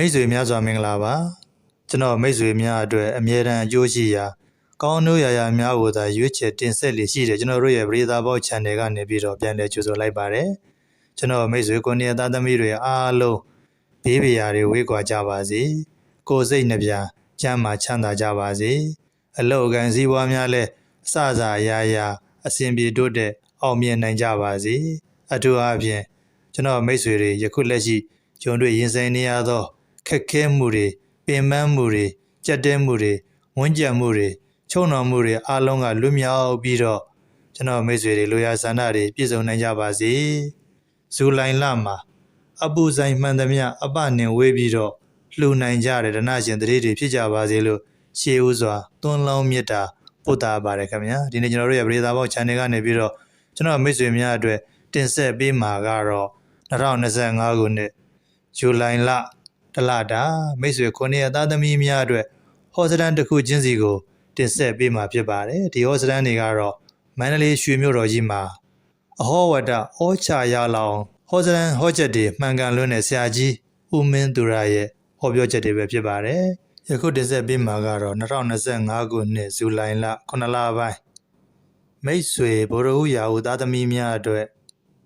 မိတ်ဆွေများစွာမင်္ဂလာပါကျွန်တော်မိတ်ဆွေများအတွက်အမြဲတမ်းအကျိုးရှိရာကောင်းတို့ရာရာများကိုသာရွေးချယ်တင်ဆက်လေရှိတယ်ကျွန်တော်တို့ရဲ့ပရိသတ်ဘောက် channel ကနေပြီးတော့ပြန်လည်ကြိုဆိုလိုက်ပါတယ်ကျွန်တော်မိတ်ဆွေကိုနေသားသမီးတွေအားလုံးဘေးပရာတွေဝေးကွာကြပါစေကိုယ်စိတ်နှပြချမ်းသာချမ်းသာကြပါစေအလောက်အကန်စည်းဝါးများလဲအစစအရာရာအစဉ်ပြေတိုးတဲ့အောင်မြင်နိုင်ကြပါစေအထူးအားဖြင့်ကျွန်တော်မိတ်ဆွေတွေယခုလက်ရှိဂျုံတွေရင်ဆိုင်နေရသော ခက်ခဲမှုတွေပင်ပန်းမှုတွေကြက်တဲမှုတွေဝန်းကြံမှုတွေချုံတော်မှုတွေအားလုံးကလွတ်မြောက်ပြီးတော့ကျွန်တော်မိတ်ဆွေတွေလိုရာဆန္ဒတွေပြည့်စုံနိုင်ကြပါစေဇူလိုင်လမှာအပူဆိုင်မှန်သမျှအပနှင်ဝေးပြီးတော့လှူနိုင်ကြတဲ့ဒနာရှင်တရေတွေဖြစ်ကြပါစေလို့ရှေးဦးစွာသွန်လောင်းမြတ်တာပို့တာပါတယ်ခင်ဗျာဒီနေ့ကျွန်တော်တို့ရဲ့ပရိသတ်ဘောက် channel ကနေပြီးတော့ကျွန်တော်မိတ်ဆွေများအတွက်တင်ဆက်ပေးမှာကတော့2025ခုနှစ်ဇူလိုင်လ တလတာမိတ်ဆွေခုနှစ်ရက်သားသမီးများအတွက်ဟောစတန်တစ်ခုချင်းစီကိုတင်ဆက်ပေးမှာဖြစ်ပါတယ်ဒီဟောစတန်တွေကတော့မန္တလေးရွှေမြို့တော်ကြီးမှာအဟောဝတ္တဩချာရလောင်ဟောစတန်ဟောချက်တွေမှန်ကန်လွန်းတဲ့ဆရာကြီးဦးမင်းသူရရဲ့ဟောပြောချက်တွေပဲဖြစ်ပါတယ်ယခုတင်ဆက်ပေးမှာကတော့2025ခုနှစ်ဇူလိုင်လ9လပိုင်းမိတ်ဆွေဘိုရဟုရာဟုသားသမီးများအတွက်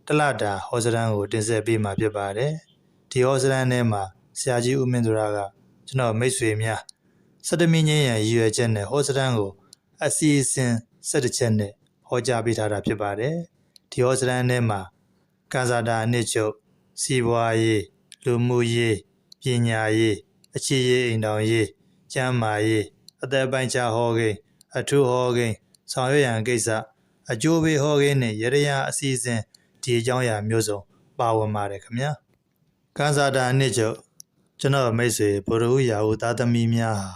တလတာဟောစတန်ကိုတင်ဆက်ပေးမှာဖြစ်ပါတယ်ဒီဟောစတန်ထဲမှာ ဆရာကြီးဦးမင်းသူရကကျွန်တော်မိတ်ဆွေများစတမင်းချင်းရန်ရည်ရွယ်ချက်နဲ့ဟောစတန်ကိုအစီအစဉ်၁၁ချက်နဲ့ဟောကြားပေးထားတာဖြစ်ပါတယ်ဒီဟောစတန်ထဲမှာကန်စာတာအနှစ်ချုပ်စီးပွားရေးလူမှုရေးပညာရေးအခြေရေးအိမ်တော်ရေးကျန်းမာရေးအသက်ပိုင်းခြားဟောကိန်းအထူးဟောကိန်းဆောင်ရွက်ရန်ကိစ္စအကျိုးပေးဟောကိန်းနဲ့ရရရအစီအစဉ်ဒီအကြောင်းအရာမျိုးစုံပါဝင်ပါတယ်ခင်ဗျာကန်စာတာအနှစ်ချုပ် ကျွန်တော်မိတ်ဆွေဘိုရဟုရာဟုသားသမီးများဟာ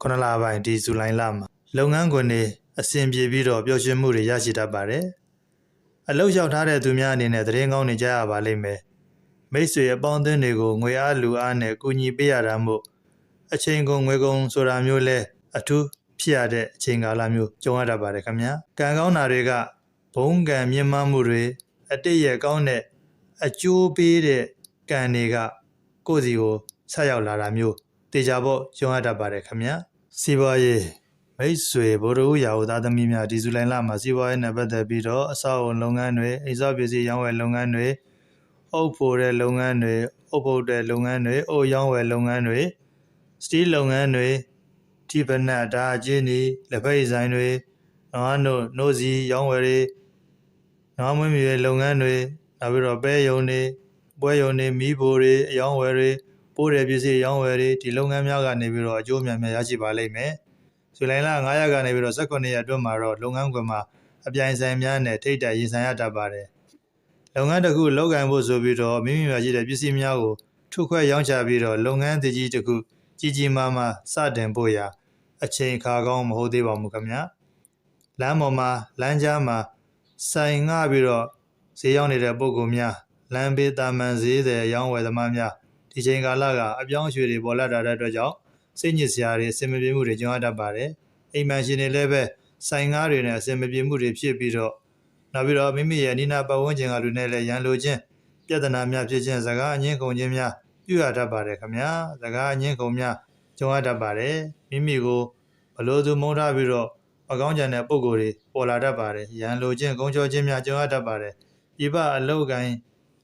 ခုနစ်လပိုင်းဒီဇူလိုင်လမှာလုပ်ငန်းခွင်တွေအဆင်ပြေပြီးတော့ပျော်ရွှင်မှုတွေရရှိတတ်ပါတယ်။အလုပ်လျှောက်ထားတဲ့သူများအနေနဲ့သတင်းကောင်းတွေကြားရပါလိမ့်မယ်။မိတ်ဆွေအပေါင်းအသင်းတွေကိုငွေအားလူအားနဲ့ကူညီပေးရတာမို့အချိန်ကုန်ငွေကုန်ဆိုတာမျိုးလဲအထူးဖြစ်ရတဲ့အချိန်ကာလမျိုးကြုံရတတ်ပါတယ်ခင်ဗျာ။ကံကောင်းတာတွေကဘုံကံမြင့်မားမှုတွေအတိတ်ရဲ့ကောင်းတဲ့အကျိုးပေးတဲ့ကံတွေက ကိုယ့်စီကိုဆက်ရောက်လာတာမျိုးတေချာဖို့ကြုံရတတ်ပါတယ်ခင်ဗျာစီးပွားရေးမိတ်ဆွေဗိုလ်တို့ရာဟုသားသမီးများဒီဇူလိုင်လမှာစီးပွားရေးနဲ့ပတ်သက်ပြီးတော့အဆောက်အုံလုပ်ငန်းတွေအိမ်ဆောက်ပစ္စည်းရောင်းဝယ်လုပ်ငန်းတွေအုပ်ဖို့တဲ့လုပ်ငန်းတွေအုပ်ဖို့တဲ့လုပ်ငန်းတွေအုပ်ရောင်းဝယ်လုပ်ငန်းတွေစတီးလုပ်ငန်းတွေဒီပနတ်ဒါအချင်းဒီလက်ဖက်ရည်ဆိုင်တွေနွားနို့နို့စီရောင်းဝယ်တွေနွားမွေးမြူလုပ်ငန်းတွေနောက်ပြီးတော့ပဲယုံတွေ ပွဲယုံတွေမီးဖိုတွေအယောင်းဝယ်တွေပိုးတယ်ပစ္စည်းအယောင်းဝယ်တွေဒီလုပ်ငန်းများကနေပြီးတော့အကျိုးများများရရှိပါလိမ့်မယ်။ဇူလိုင်လ9ရက်ကနေပြီးတော့18ရက်အတွင်းမှာတော့လုပ်ငန်းခွင်မှာအပြိုင်ဆိုင်များနဲ့ထိတ်တက်ရင်ဆိုင်ရတတ်ပါတယ်။လုပ်ငန်းတစ်ခုလုပ်ကိုင်ဖို့ဆိုပြီးတော့မိမိမှာရှိတဲ့ပစ္စည်းများကိုထုတ်ခွဲရောင်းချပြီးတော့လုပ်ငန်းတကြီးတစ်ခုကြီးကြီးမားမားစတင်ဖို့ရာအချိန်ခါကောင်းမဟုတ်သေးပါဘူးခင်ဗျာ။လမ်းပေါ်မှာလမ်းကြားမှာဆိုင်ငှပြီးတော့ဈေးရောက်နေတဲ့ပုံကူများ လမ်းဘေးတာမန်ဈေးတွေရောင်းဝယ်သမားများဒီချိန်ကာလကအပြောင်းအရွှေ့တွေပေါ်လာတာတဲ့အတွက်ကြောင့်စိတ်ညစ်စရာတွေအဆင်မပြေမှုတွေကြုံရတတ်ပါတယ်။အိမ်မန်ရှင်တွေလည်းပဲဆိုင်ငါးတွေနဲ့အဆင်မပြေမှုတွေဖြစ်ပြီးတော့နောက်ပြီးတော့မိမိရဲ့အနိနာပတ်ဝန်းကျင်ကလူနဲ့လည်းရန်လိုခြင်းပြဿနာများဖြစ်ခြင်းစကားအငင်းကုန်ခြင်းများပြုရတတ်ပါတယ်ခင်ဗျာ။စကားအငင်းကုန်များကြုံရတတ်ပါတယ်။မိမိကိုဘလို့သူမုန်းထားပြီးတော့အကောင်းကြံတဲ့ပုံကိုယ်တွေပေါ်လာတတ်ပါတယ်။ရန်လိုခြင်းဂုံချောခြင်းများကြုံရတတ်ပါတယ်။ဒီပအလောက်ကိုင်း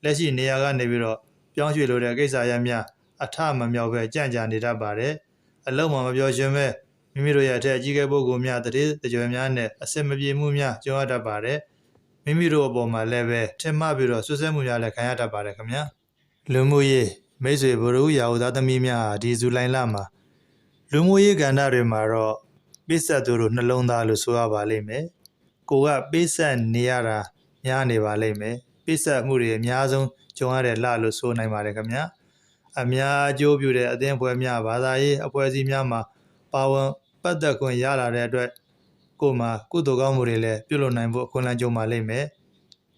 လက်ရှိနေရာကနေပြီးတော့ပြောင်းရွှေ့လိုတဲ့ကိစ္စရပ်များအထမမြောက်ပဲကြံ့ကြာနေတတ်ပါတယ်။အလုံးမမပြောရှင်ပဲမိမိတို့ရဲ့အထက်အကြီးကဲပုဂ္ဂိုလ်များတရေတကြွယ်များနဲ့အစင်မပြေမှုများကြုံရတတ်ပါတယ်။မိမိတို့အပေါ်မှာလည်းပဲထင်မှပြီးတော့ဆွဆွဲမှုများလည်းခံရတတ်ပါတယ်ခင်ဗျာ။လူမှုရေးမိတ်ဆွေဘုရုရာဟုသားသမီးများဟာဒီဇူလိုင်လမှာလူမှုရေးကဏ္ဍတွေမှာတော့ပိဿတ်သူတို့နှလုံးသားလို့ဆိုရပါလိမ့်မယ်။ကိုကပိဿတ်နေရတာများနေပါလိမ့်မယ်။ ပိဿတ်မှုတွေအများဆုံးကြုံရတဲ့လလို့ဆိုနိုင်ပါတယ်ခင်ဗျာအများအကျိုးပြုတဲ့အသင်းအဖွဲ့များဘာသာရေးအဖွဲ့အစည်းများမှာပါဝင်ပတ်သက်ခွင့်ရလာတဲ့အတွက်ကိုယ်မှာကုသိုလ်ကောင်းမှုတွေလည်းပြုလုပ်နိုင်ဖို့အခွင့်အလမ်းကြုံပါလိမ့်မယ်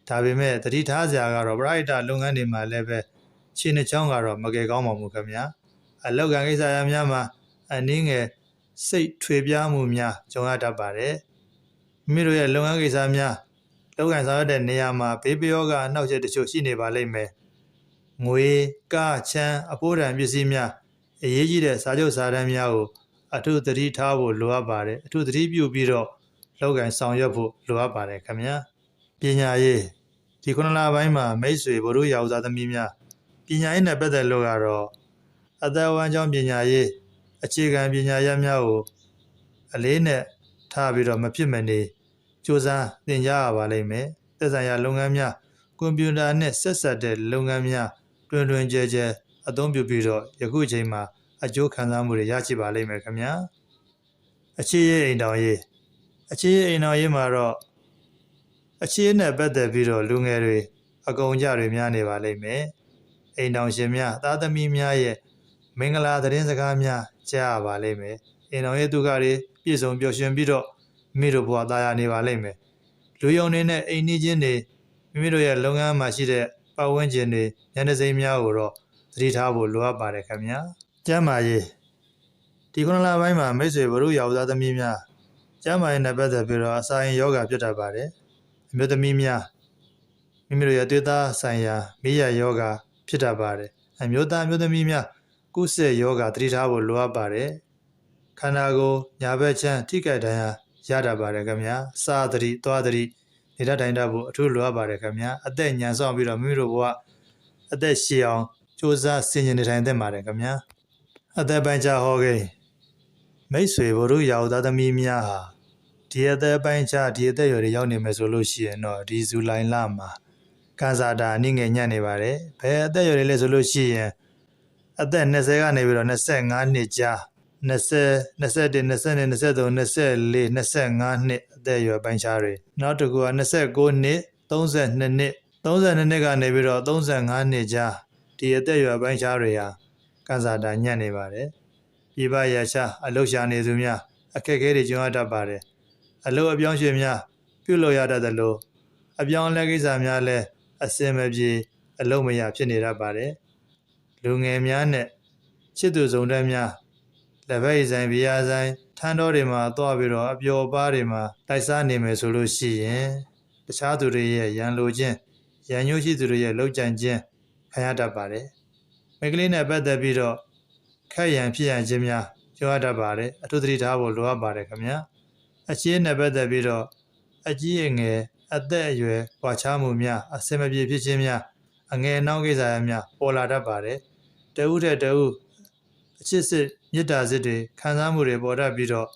ဒါပေမဲ့တတိထားစရာကတော့ bright လုပ်ငန်းတွေမှာလည်းပဲခြေနှချောင်းကတော့မကယ်ကောင်းပါဘူးခင်ဗျာအလောက်ကကိစ္စရများမှာအနည်းငယ်စိတ်ထွေပြားမှုများကြုံရတတ်ပါတယ်မိမိတို့ရဲ့လုပ်ငန်းကိစ္စများ လောက်ကန်ဆောင်ရတဲ့နေရာမှာဘေးပယောကအနှောက်အယှက်တချို့ရှိနေပါလိမ့်မယ်။ငွေကချမ်းအဖို့တန်ပစ္စည်းများအရေးကြီးတဲ့စာချုပ်စာတမ်းများကိုအထူးသတိထားဖို့လိုအပ်ပါတယ်အထူးသတိပြုပြီးတော့လောက်ကန်ဆောင်ရွက်ဖို့လိုအပ်ပါတယ်ခင်ဗျာပညာရေးဒီခုနစ်လပိုင်းမှာမိတ်ဆွေဘုရုရာဥသားသမီးများပညာရေးနဲ့ပတ်သက်လို့ကတော့အသက်အဝမ်းကြောင်းပညာရေးအခြေခံပညာရပ်များကိုအလေးနဲ့ထားပြီးတော့မဖြစ်မနေ စူးစမ်းသင်ကြားရပါလိမ့်မယ်သက်ဆိုင်ရာလုပ်ငန်းများကွန်ပျူတာနဲ့ဆက်ဆက်တဲ့လုပ်ငန်းများတွင်တွင်ကျဲကျဲအသုံးပြုပြီးတော့ယခုအချိန်မှာအကျိုးခံစားမှုတွေရရှိပါလိမ့်မယ်ခင်ဗျာအခြေရေးအိမ်တော်ရေးအခြေရေးအိမ်တော်ရေးမှာတော့အခြေနဲ့ပတ်သက်ပြီးတော့လူငယ်တွေအကုန်ကြတွေများနေပါလိမ့်မယ်အိမ်တော်ရှင်များသားသမီးများရဲ့မင်္ဂလာသတင်းစကားများကြားရပါလိမ့်မယ်အိမ်တော်ရေးဒုက္ခတွေပြည့်စုံပျော်ရွှင်ပြီးတော့ မိတို့ဘဝသားရနေပါလိမ့်မယ်လူယုံနေနဲ့အိမ်နီးချင်းတွေမိမိတို့ရဲ့လုပ်ငန်းမှာရှိတဲ့ပတ်ဝန်းကျင်တွေညနေစိမ်းများကိုတော့သတိထားဖို့လိုအပ်ပါတယ်ခင်ဗျာကျမ်းမာရေးဒီခုနစ်လပိုင်းမှာမိတ်ဆွေဘုရုယောက်သားသမီးများကျမ်းမာရေးနဲ့ပတ်သက်ပြီးတော့အစာရင်ယောဂဖြစ်တတ်ပါတယ်အမျိုးသမီးများမိမိတို့ရဲ့သွေးသားဆိုင်ရာမိရယောဂဖြစ်တတ်ပါတယ်အမျိုးသားအမျိုးသမီးများကုသယောဂသတိထားဖို့လိုအပ်ပါတယ်ခန္ဓာကိုယ်ညာဘက်ချမ်းထိခိုက်ဒဏ်ရာ ရတတ်ပါတယ်ခင်ဗျာစာသတိသွားသတိနေတတ်တိုင်းတတ်ဖို့အထူးလိုအပ်ပါတယ်ခင်ဗျာအသက်ညံဆောင်ပြီးတော့မိမိတို့ဘဝအသက်ရှည်အောင်စူးစမ်းဆင်ခြင်နေထိုင်သင့်ပါတယ်ခင်ဗျာအသက်ပိုင်းခြားဟောကိန်းမိတ်ဆွေဘုရုရာဟုသားသမီးများဟာဒီအသက်ပိုင်းခြားဒီအသက်အရွယ်တွေရောက်နေမယ်ဆိုလို့ရှိရင်တော့ဒီဇူလိုင်လမှာကန်စာတာအနည်းငယ်ညံ့နေပါတယ်ဘယ်အသက်အရွယ်တွေလဲဆိုလို့ရှိရင်အသက်20ကနေပြီးတော့25နှစ်ကြား 20 21 22 23 24 25နှစ်အသက်အရွယ်ပိုင်းခြားတွေနောက်တစ်ခုက29နှစ်32နှစ်32နှစ်ကနေပြီးတော့35နှစ်ကြားဒီအသက်အရွယ်ပိုင်းခြားတွေဟာကန်စာတာညံ့နေပါတယ်ပြပရရှာအလုရှာနေသူများအခက်အခဲတွေကြုံရတတ်ပါတယ်အလုအပြောင်းရွှေ့များပြုလုပ်ရတတ်သလိုအပြောင်းအလဲကိစ္စများလည်းအစင်မပြေအလုံးမရဖြစ်နေတတ်ပါတယ်လူငယ်များနဲ့ချစ်သူစုံတဲ့များ လက်ဖက်ရည်ဆိုင်ဘီယာဆိုင်ထန်းတော်တွေမှာသွားပြီးတော့အပျော်ပါးတွေမှာတိုက်စားနေမယ်ဆိုလို့ရှိရင်တခြားသူတွေရဲ့ရန်လိုခြင်းရန်ညှိုးရှိသူတွေရဲ့လှုပ်ကြံခြင်းခံရတတ်ပါတယ်မိန်းကလေးနဲ့ပတ်သက်ပြီးတော့ခက်ရန်ဖြစ်ရန်ခြင်းများကြုံရတတ်ပါတယ်အထူးသတိထားဖို့လိုအပ်ပါတယ်ခင်ဗျာအချင်းနဲ့ပတ်သက်ပြီးတော့အကြီးအငယ်အသက်အရွယ်ကွာခြားမှုများအစင်မပြေဖြစ်ခြင်းများအငယ်အနောက်ကိစ္စများပေါ်လာတတ်ပါတယ်တဦးတဲ့တဦး အချစ်စစ်မေတ္တာစစ်တွေခံစားမှုတွေပေါ်တတ်ပြီးတော့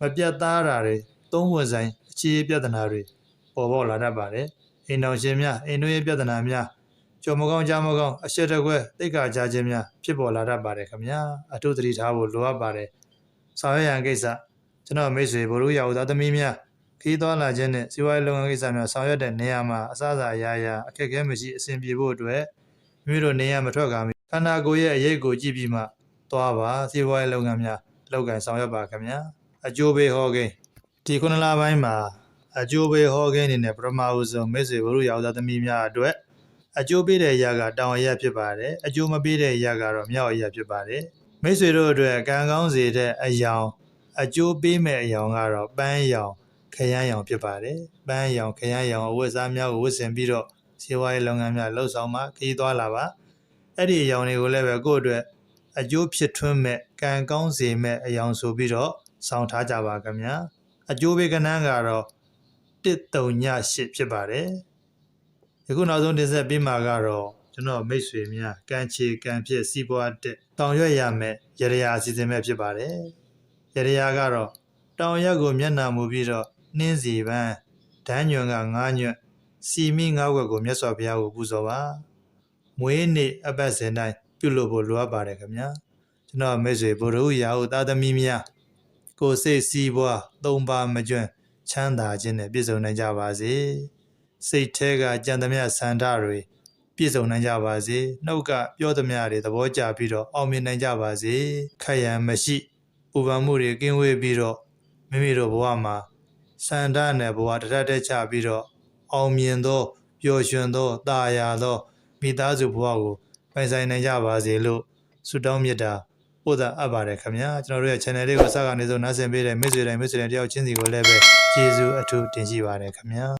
မပြတ်သားတာတွေသုံးဝင်ဆိုင်အခြေအပြဿနာတွေပေါ်ပေါက်လာတတ်ပါတယ်အိမ်တော်ရှင်များအိမ်တို့ရဲ့ပြဿနာများကြော်မကောင်းကြားမကောင်းအရှက်တကွဲတိတ်ခါကြခြင်းများဖြစ်ပေါ်လာတတ်ပါတယ်ခင်ဗျာအထူးသတိထားဖို့လိုအပ်ပါတယ်ဆောင်ရွက်ရန်ကိစ္စကျွန်တော်မိတ်ဆွေဘိုလ်ရူသားသမီးများခီးသွားလာခြင်းနဲ့စီးပွားရေးလုပ်ငန်းကိစ္စများဆောင်ရွက်တဲ့နေရာမှာအစအစာအရာရာအခက်အခဲမရှိအဆင်ပြေဖို့အတွက်မိမိတို့နေရာမထွက်ကြမီခန္ဓာကိုယ်ရဲ့အရေးကိုကြည့်ပြီးမှ သွားပါစီးပွားရေးလုပ်ငန်းများလုပ်ကိုင်ဆောင်ရွက်ပါခင်ဗျာအကျိုးပေးဟောကိန်းဒီခုနစ်လပိုင်းမှာအကျိုးပေးဟောကိန်းအနေနဲ့ပထမဦးဆုံးမိတ်ဆွေဘိုလ်ရူသားသမီးများအတွက်အကျိုးပေးတဲ့အရာကတောင်အရာဖြစ်ပါတယ်အကျိုးမပေးတဲ့အရာကတော့မြောက်အရာဖြစ်ပါတယ်မိတ်ဆွေတို့အတွက်ကံကောင်းစေတဲ့အယောင်အကျိုးပေးမဲ့အယောင်ကတော့ပန်းယောင်ခရမ်းယောင်ဖြစ်ပါတယ်ပန်းယောင်ခရမ်းယောင်အဝတ်စားများကိုဝတ်ဆင်ပြီးတော့စီးပွားရေးလုပ်ငန်းများလှုပ်ဆောင်မှခရီးသွားလာပါအဲ့ဒီအယောင်တွေကိုလည်းပဲကိုယ့်အတွက် အကျိုးဖြစ်ထွန်းမဲ့ကံကောင်းစေမဲ့အယောင်ဆိုပြီးတော့ဆောင်ထားကြပါခင်ဗျာအကျိုးပေးကဏ္ဍကတော့138ဖြစ်ပါတယ်ယခုနောက်ဆုံးတင်ဆက်ပေးမှာကတော့ကျွန်တော်မိတ်ဆွေများကံချေကံဖြစ်စီးပွားတက်တောင်ရွက်ရမယ်ရရရာအစီအစဉ်ပဲဖြစ်ပါတယ်ရရရာကတော့တောင်ရွက်ကိုမျက်နှာမူပြီးတော့နှင်းစီပန်းဒန်းညွန်ကငားညွတ်စီမိငါးွက်ကိုမြတ်စွာဘုရားကိုပူဇော်ပါမွေးနေ့အပတ်စဉ်တိုင်း ပြုလုပ်ဖို့လိုအပ်ပါတယ်ခင်ဗျာကျွန်တော်မိတ်ဆွေဘုရုရာဟုသာသမီများကိုယ်စိတ်စီးပွားသုံးပါမကျွန်းချမ်းသာခြင်းနဲ့ပြည့်စုံနိုင်ကြပါစေစိတ်ထဲကကြံသမျှဆန္ဒတွေပြည့်စုံနိုင်ကြပါစေနှုတ်ကပြောသမျှတွေသဘောကျပြီးတော့အောင်မြင်နိုင်ကြပါစေခက်ရန်မရှိပူပန်မှုတွေကင်းဝေးပြီးတော့မိမိတို့ဘဝမှာစန္ဒနဲ့ဘဝတရတက်ချပြီးတော့အောင်မြင်သောပျော်ရွှင်သောတာယာသောမိသားစုဘဝကို ပိုင်ဆိုင်နိုင်ကြပါစေလို့ဆုတောင်းမေတ္တာပို့သအပ်ပါတယ်ခင်ဗျာကျွန်တော်တို့ရဲ့ channel လေးကိုစကနေဆုံးနားဆင်ပေးတဲ့မိတ်ဆွေတိုင်းမိတ်ဆွေတိုင်းတယောက်ချင်းစီကိုလည်းပဲကျေးဇူးအထူးတင်ရှိပါတယ်ခင်ဗျာ